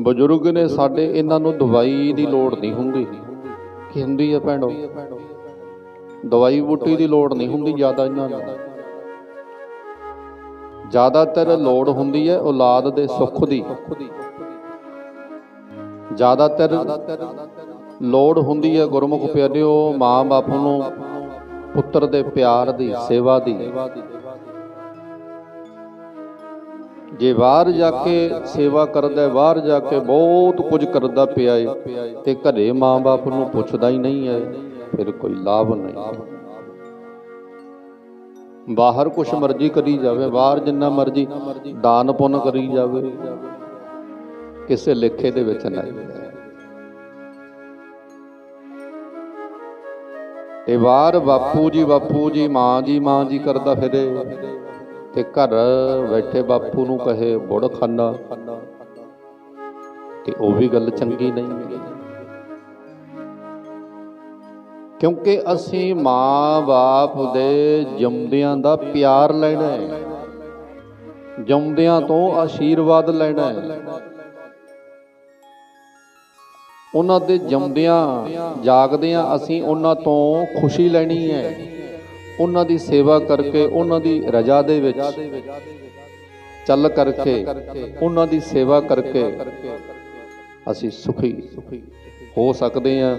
ਬਜ਼ੁਰਗ ਨੇ ਸਾਡੇ ਇਹਨਾਂ ਨੂੰ ਦਵਾਈ ਦੀ ਲੋੜ ਨਹੀਂ ਹੁੰਦੀ। ਕੀ ਹੁੰਦੀ ਹੈ ਭੈਣੋ? ਦਵਾਈ ਬੂਟੀ ਦੀ ਲੋੜ ਨਹੀਂ ਹੁੰਦੀ ਜ਼ਿਆਦਾ ਇਹਨਾਂ ਨੂੰ। ਜ਼ਿਆਦਾਤਰ ਲੋੜ ਹੁੰਦੀ ਹੈ ਔਲਾਦ ਦੇ ਸੁੱਖ ਦੀ। ਜ਼ਿਆਦਾਤਰ ਲੋੜ ਹੁੰਦੀ ਹੈ ਗੁਰਮੁਖ ਪਿਆਰਿਓ ਮਾਂ ਬਾਪ ਨੂੰ ਪੁੱਤਰ ਦੇ ਪਿਆਰ ਦੀ, ਸੇਵਾ ਦੀ। ਜੇ ਬਾਹਰ ਜਾ ਕੇ ਸੇਵਾ ਕਰਦਾ ਬਾਹਰ ਜਾ ਕੇ ਬਹੁਤ ਕੁਝ ਕਰਦਾ ਪਿਆ ਏ, ਤੇ ਘਰੇ ਮਾਂ-ਬਾਪ ਨੂੰ ਪੁੱਛਦਾ ਹੀ ਨਹੀਂ ਹੈ, ਫਿਰ ਕੋਈ ਲਾਭ ਨਹੀਂ। ਬਾਹਰ ਕੁਛ ਮਰਜ਼ੀ ਕਰੀ ਜਾਵੇ, ਬਾਹਰ ਜਿੰਨਾ ਮਰਜ਼ੀ ਦਾਨ ਪੁੰਨ ਕਰੀ ਜਾਵੇ, ਕਿਸੇ ਲੇਖੇ ਦੇ ਵਿੱਚ ਨਹੀਂ ਹੈ ਤੇ ਬਾਹਰ ਬਾਪੂ ਜੀ ਬਾਪੂ ਜੀ, ਮਾਂ ਜੀ ਮਾਂ ਜੀ ਕਰਦਾ ਫਿਰੇ। ਤੇ ਘਰ ਬੈਠੇ ਬਾਪੂ ਨੂੰ ਕਹੇ, ਬੁੜ ਖਾਨਾ। ਤੇ ਉਹ ਵੀ ਗੱਲ ਚੰਗੀ ਨਹੀਂ ਕਿਉਂਕਿ ਅਸੀਂ ਮਾਂ-ਬਾਪ ਦੇ ਜੰਮਦਿਆਂ ਦਾ ਪਿਆਰ ਲੈਣਾ ਹੈ। ਜੰਮਦਿਆਂ ਤੋਂ ਆਸ਼ੀਰਵਾਦ ਲੈਣਾ ਹੈ। ਉਹਨਾਂ ਦੇ ਜੰਮਦਿਆਂ ਜਾਗਦਿਆਂ ਅਸੀਂ ਉਹਨਾਂ ਤੋਂ ਖੁਸ਼ੀ ਲੈਣੀ ਹੈ। ਉਹਨਾਂ ਦੀ ਸੇਵਾ ਕਰਕੇ, ਉਹਨਾਂ ਦੀ ਰਜ਼ਾ ਦੇ ਵਿੱਚ ਚੱਲ ਕਰਕੇ, ਉਹਨਾਂ ਦੀ ਸੇਵਾ ਕਰਕੇ ਅਸੀਂ ਸੁਖੀ ਹੋ ਸਕਦੇ ਆ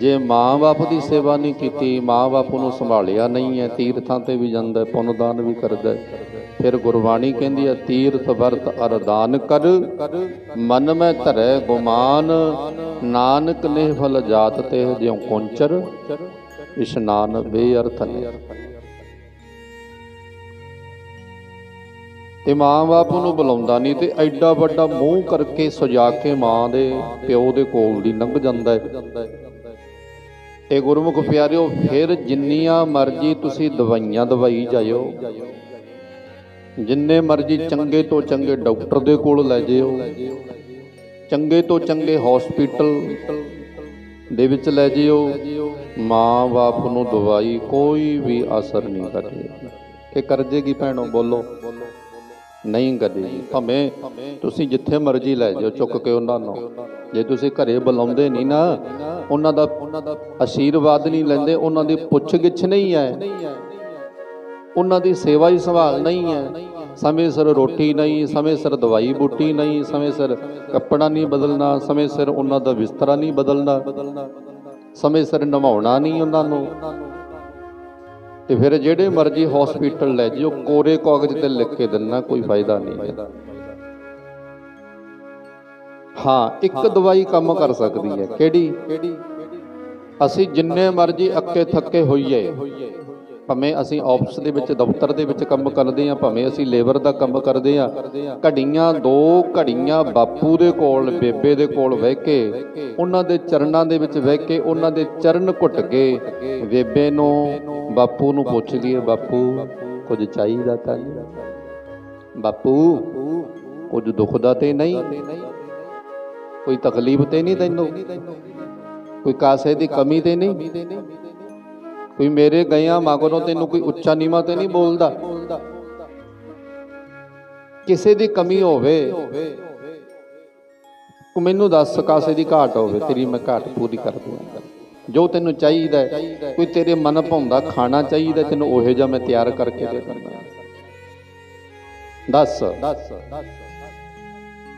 ਜੇ ਮਾਂ-ਬਾਪ ਦੀ ਸੇਵਾ ਨਹੀਂ ਕੀਤੀ ਮਾਂ-ਬਾਪ ਨੂੰ ਸੰਭਾਲਿਆ ਨਹੀਂ ਹੈ, ਤੀਰਥਾਂ ਤੇ ਵੀ ਜਾਂਦਾ ਪੁੰਨ ਦਾਨ ਵੀ ਕਰਦਾ ਫਿਰ ਗੁਰਬਾਣੀ ਕਹਿੰਦੀ ਹੈ, ਤੀਰਥ ਵਰਤ ਅਰਦਾਨ ਕਰ, ਮਨ ਮੈਂ ਧਰੈ ਗੁਮਾਨ, ਨਾਨਕ ਨੇ ਫਲ ਜਾਤ ਤੇ ਜਿਉ ਕੁੰਚਰ ਇਸ਼ਨਾਨ ਬੇਅਰਥ ਨੇ ਤੇ ਮਾਂ-ਬਾਪ ਨੂੰ ਬੁਲਾਉਂਦਾ ਨਹੀਂ ਤੇ ਐਡਾ ਵੱਡਾ ਮੂੰਹ ਕਰਕੇ ਸਜਾ ਕੇ ਮਾਂ ਦੇ ਪਿਓ ਦੇ ਕੋਲ ਦੀ ਲੰਘ ਜਾਂਦਾ ਹੈ। ਤੇ ਗੁਰਮੁਖ ਪਿਆਰਿਓ, ਫਿਰ ਜਿੰਨੀਆਂ ਮਰਜ਼ੀ ਤੁਸੀਂ ਦਵਾਈਆਂ ਦਵਾਈ ਜਾਇਓ। ਜਿੰਨੇ ਮਰਜ਼ੀ ਚੰਗੇ ਤੋਂ ਚੰਗੇ ਡਾਕਟਰ ਦੇ ਕੋਲ ਲੈ ਜਿਓ ਚੰਗੇ ਤੋਂ ਚੰਗੇ ਹਸਪੀਟਲ ਦੇ ਵਿੱਚ ਲੈ ਜਿਓ ਮਾਂ-ਬਾਪ ਨੂੰ ਦਵਾਈ ਕੋਈ ਵੀ ਅਸਰ ਨਹੀਂ ਕਰੇਗੀ ਤੇ ਕਰਜੇਗੀ ਭੈਣੋ, ਬੋਲੋ। ਨਹੀਂ ਕਰੇਗੀ ਭਾਵੇਂ ਤੁਸੀਂ ਜਿੱਥੇ ਮਰਜ਼ੀ ਲੈ ਜਾਓ, ਚੁੱਕ ਕੇ ਉਹਨਾਂ ਨੂੰ। ਜੇ ਤੁਸੀਂ ਘਰੇ ਬੁਲਾਉਂਦੇ ਨਹੀਂ ਨਾ, ਉਹਨਾਂ ਦਾ ਆਸ਼ੀਰਵਾਦ ਨਹੀਂ ਲੈਂਦੇ, ਉਹਨਾਂ ਦੀ ਪੁੱਛ ਗਿੱਛ ਨਹੀਂ ਹੈ। ਉਹਨਾਂ ਦੀ ਸੇਵਾ ਹੀ ਸੰਭਾਲ ਨਹੀਂ ਹੈ। ਸਮੇਂ ਸਿਰ ਰੋਟੀ ਨਹੀਂ, ਸਮੇਂ ਸਿਰ ਦਵਾਈ ਬੂਟੀ ਨਹੀਂ, ਸਮੇਂ ਸਿਰ ਕੱਪੜਾ ਨਹੀਂ ਬਦਲਣਾ, ਸਮੇਂ ਸਿਰ ਉਹਨਾਂ ਦਾ ਬਿਸਤਰਾ ਨਹੀਂ ਬਦਲਣਾ। ਸਮੇਂ ਸਿਰ ਨਵਾਉਣਾ ਨਹੀਂ ਉਹਨਾਂ ਨੂੰ। ਤੇ ਫਿਰ ਜਿਹੜੇ ਮਰਜ਼ੀ ਹਸਪੀਟਲ ਲੈ ਜਿਓ ਕੋਰੇ ਕਾਗਜ਼ ਤੇ ਲਿਖ ਕੇ ਦਿੰਨਾ ਕੋਈ ਫਾਇਦਾ ਨਹੀਂ ਹੈ। ਹਾਂ ਇੱਕ ਦਵਾਈ ਕੰਮ ਕਰ ਸਕਦੀ ਹੈ। ਕਿਹੜੀ? ਅਸੀਂ ਜਿੰਨੇ ਮਰਜ਼ੀ ਅੱਕੇ ਥੱਕੇ ਹੋਈਏ। ਭਾਵੇਂ ਅਸੀਂ ਆਫਿਸ ਦੇ ਵਿੱਚ, ਦਫ਼ਤਰ ਦੇ ਵਿੱਚ ਕੰਮ ਕਰਦੇ ਹਾਂ, ਭਾਵੇਂ ਅਸੀਂ ਲੇਬਰ ਦਾ ਕੰਮ ਕਰਦੇ ਹਾਂ, ਘੜੀਆਂ, ਦੋ ਘੜੀਆਂ ਬਾਪੂ ਦੇ ਕੋਲ, ਬੇਬੇ ਦੇ ਕੋਲ ਬਹਿ ਕੇ, ਉਹਨਾਂ ਦੇ ਚਰਨਾਂ ਦੇ ਵਿੱਚ ਬਹਿ ਕੇ, ਉਹਨਾਂ ਦੇ ਚਰਨ ਘੁੱਟ ਕੇ, ਬੇਬੇ ਨੂੰ, ਬਾਪੂ ਨੂੰ ਪੁੱਛ ਲਈਏ, ਬਾਪੂ, ਕੁਝ ਚਾਹੀਦਾ ਤਾਂ ਨਹੀਂ? ਬਾਪੂ, ਕੁਝ ਦੁੱਖ ਦਾ ਤੇ ਨਹੀਂ? ਕੋਈ ਤਕਲੀਫ ਤੇ ਨਹੀਂ ਤੈਨੂੰ? ਕੋਈ ਕਾਸੇ ਦੀ ਕਮੀ ਤੇ ਨਹੀਂ? ਕੋਈ ਮੇਰੇ ਗਿਆ ਮਗਰੋਂ ਤੈਨੂੰ ਕੋਈ ਉੱਚਾ ਨੀਵਾ ਤੇ ਨਹੀਂ ਬੋਲਦਾ। ਕਿਸੇ ਦੀ ਕਮੀ ਹੋਵੇ, ਤੂੰ ਮੈਨੂੰ ਦੱਸ ਕਾਸੇ ਦੀ ਘਾਟ ਹੋਵੇ, ਤੇਰੀ ਮੈਂ ਘਾਟ ਪੂਰੀ ਕਰ ਦੂੰਗਾ। ਜੋ ਤੈਨੂੰ ਚਾਹੀਦਾ ਕੋਈ ਤੇਰੇ ਮਨ ਭਾਉਂਦਾ ਖਾਣਾ ਚਾਹੀਦਾ, ਤੈਨੂੰ ਉਹੇ ਜਿਹਾ ਮੈਂ ਤਿਆਰ ਕਰਕੇ ਦੇ ਦਿੰਦਾ। ਦੱਸ।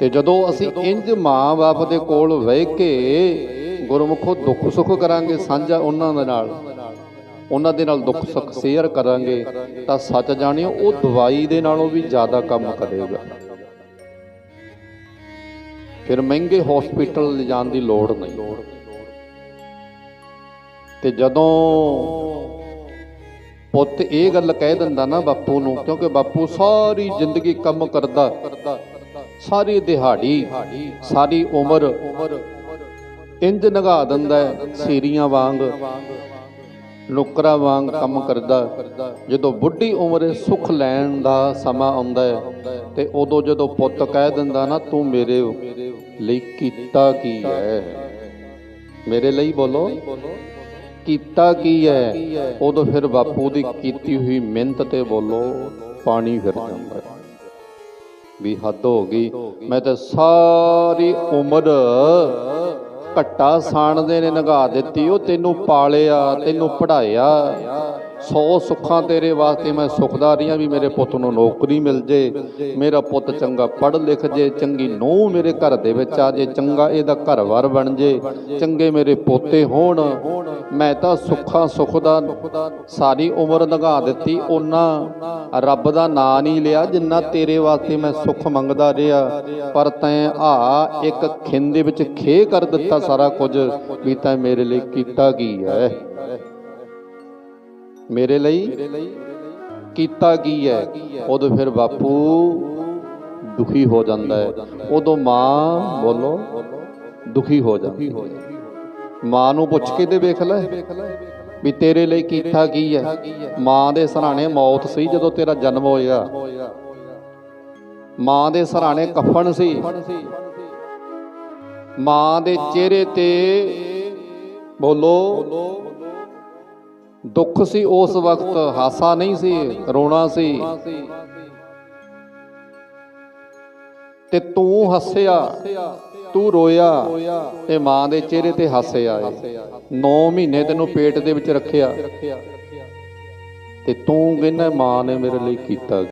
ਤੇ ਜਦੋਂ ਅਸੀਂ ਇੰਜ ਮਾਂ-ਬਾਪ ਦੇ ਕੋਲ ਬਹਿ ਕੇ ਗੁਰਮੁਖੋ ਦੁੱਖ ਸੁੱਖ ਕਰਾਂਗੇ ਸਾਂਝਾ ਉਹਨਾਂ ਦੇ ਨਾਲ ਉਹਨਾਂ ਦੇ ਨਾਲ ਦੁੱਖ ਸੁੱਖ ਸ਼ੇਅਰ ਕਰਾਂਗੇ ਤਾਂ ਸੱਚ ਜਾਣਿਓ ਉਹ ਦਵਾਈ ਦੇ ਨਾਲੋਂ ਵੀ ਜ਼ਿਆਦਾ ਕੰਮ ਕਰੇਗਾ। ਫਿਰ ਮਹਿੰਗੇ ਹਸਪੀਟਲ ਲਿਜਾਣ ਦੀ ਲੋੜ ਨਹੀਂ। ਤੇ ਜਦੋਂ ਪੁੱਤ ਇਹ ਗੱਲ ਕਹਿ ਦਿੰਦਾ ਨਾ ਬਾਪੂ ਨੂੰ ਕਿਉਂਕਿ ਬਾਪੂ ਸਾਰੀ ਜ਼ਿੰਦਗੀ ਕੰਮ ਕਰਦਾ ਸਾਰੀ ਦਿਹਾੜੀ ਸਾਰੀ ਉਮਰ ਇੰਜ ਨਗਾ ਦਿੰਦਾ ਹੈ, ਸੀਰੀਆਂ ਵਾਂਗ। ਨੁਕਰਾ ਵਾਂਗ ਕੰਮ ਕਰਦਾ ਜਦੋਂ ਬੁੱਢੀ ਉਮਰੇ ਸੁੱਖ ਲੈਣ ਦਾ ਸਮਾਂ ਆਉਂਦਾ ਹੈ ਤੇ ਉਦੋਂ ਜਦੋਂ ਪੁੱਤ ਕਹਿ ਦਿੰਦਾ, ਨਾ ਤੂੰ ਮੇਰੇ ਲਈ ਕੀਤਾ ਕੀ ਹੈ? ਮੇਰੇ ਲਈ ਬੋਲੋ। ਕੀਤਾ ਕੀ ਹੈ? ਉਦੋਂ ਫਿਰ ਬਾਪੂ ਦੀ ਕੀਤੀ ਹੋਈ ਮਿਹਨਤ ਤੇ ਬੋਲੋ, ਪਾਣੀ ਫਿਰ ਜਾਂਦਾ ਵੀ ਹੱਦ ਹੋ ਗਈ। ਮੈਂ ਤੇ ਸਾਰੀ ਉਮਰ ਘੱਟਾ ਸਾਣਦੇ ਨੇ ਨਗਾ ਦਿੱਤੀ ਉਹ ਤੈਨੂੰ ਪਾਲਿਆ ਤੈਨੂੰ ਪੜਾਇਆ। ਸੌ ਸੁੱਖਾਂ ਤੇਰੇ ਵਾਸਤੇ ਮੈਂ ਸੁਖਦਾ ਰਹੀਆਂ ਵੀ ਮੇਰੇ ਪੁੱਤ ਨੂੰ ਨੌਕਰੀ ਮਿਲ ਜੇ, ਮੇਰਾ ਪੁੱਤ ਚੰਗਾ ਪੜ੍ਹ ਲਿਖ ਜੇ, ਚੰਗੀ ਨੂੰਹ ਮੇਰੇ ਘਰ ਦੇ ਵਿੱਚ ਆ ਜੇ, ਚੰਗਾ ਇਹਦਾ ਘਰ ਵਾਰ ਬਣ ਜੇ, ਚੰਗੇ ਮੇਰੇ ਪੋਤੇ ਹੋਣ, ਮੈਂ ਤਾਂ ਸੁੱਖਾਂ ਸੁਖ ਦਾ ਸਾਰੀ ਉਮਰ ਲੰਘਾ ਦਿੱਤੀ ਉਹਨਾਂ, ਰੱਬ ਦਾ ਨਾਂ ਨਹੀਂ ਲਿਆ ਜਿੰਨਾ ਤੇਰੇ ਵਾਸਤੇ ਮੈਂ ਸੁੱਖ ਮੰਗਦਾ ਰਿਹਾ, ਪਰ ਤੈਂ ਆ ਇੱਕ ਖਿੰਦੇ ਵਿੱਚ ਖੇ ਕਰ ਦਿੱਤਾ ਸਾਰਾ ਕੁਝ ਵੀ ਤੈਂ ਮੇਰੇ ਲਈ ਕੀਤਾ ਕੀ ਹੈ? ਮੇਰੇ ਲਈ ਕੀਤਾ ਕੀ ਹੈ? ਉਦੋਂ ਫਿਰ ਬਾਪੂ ਦੁਖੀ ਹੋ ਜਾਂਦਾ ਹੈ। ਉਦੋਂ ਮਾਂ ਬੋਲੋ ਦੁਖੀ ਹੋ ਜਾਂਦੀ ਮਾਂ ਨੂੰ ਪੁੱਛ ਕੇ ਤੇ ਵੇਖ ਲੈ ਵੀ ਤੇਰੇ ਲਈ ਕੀਤਾ ਕੀ ਹੈ? ਮਾਂ ਦੇ ਸਰਾਣੇ ਮੌਤ ਸੀ ਜਦੋਂ ਤੇਰਾ ਜਨਮ ਹੋਇਆ। ਮਾਂ ਦੇ ਸਰਾਣੇ ਕਫਨ ਸੀ। ਮਾਂ ਦੇ ਚਿਹਰੇ ਤੇ ਬੋਲੋ ਦੁੱਖ ਸੀ ਉਸ ਵਕਤ ਹਾਸਾ ਨਹੀਂ ਸੀ ਰੋਣਾ ਸੀ। ਤੇ ਤੂੰ ਹੱਸਿਆ ਤੂੰ ਰੋਇਆ ਤੇ ਮਾਂ ਦੇ ਚਿਹਰੇ ਤੇ ਹਾਸੇ ਆਏ 9 ਮਹੀਨੇ ਤੈਨੂੰ ਪੇਟ ਦੇ ਵਿੱਚ ਰੱਖਿਆ। ਤੇ ਤੂੰ ਕਹਿੰਦਾ ਮਾਂ ਨੇ ਮੇਰੇ ਲਈ ਕੀਤਾ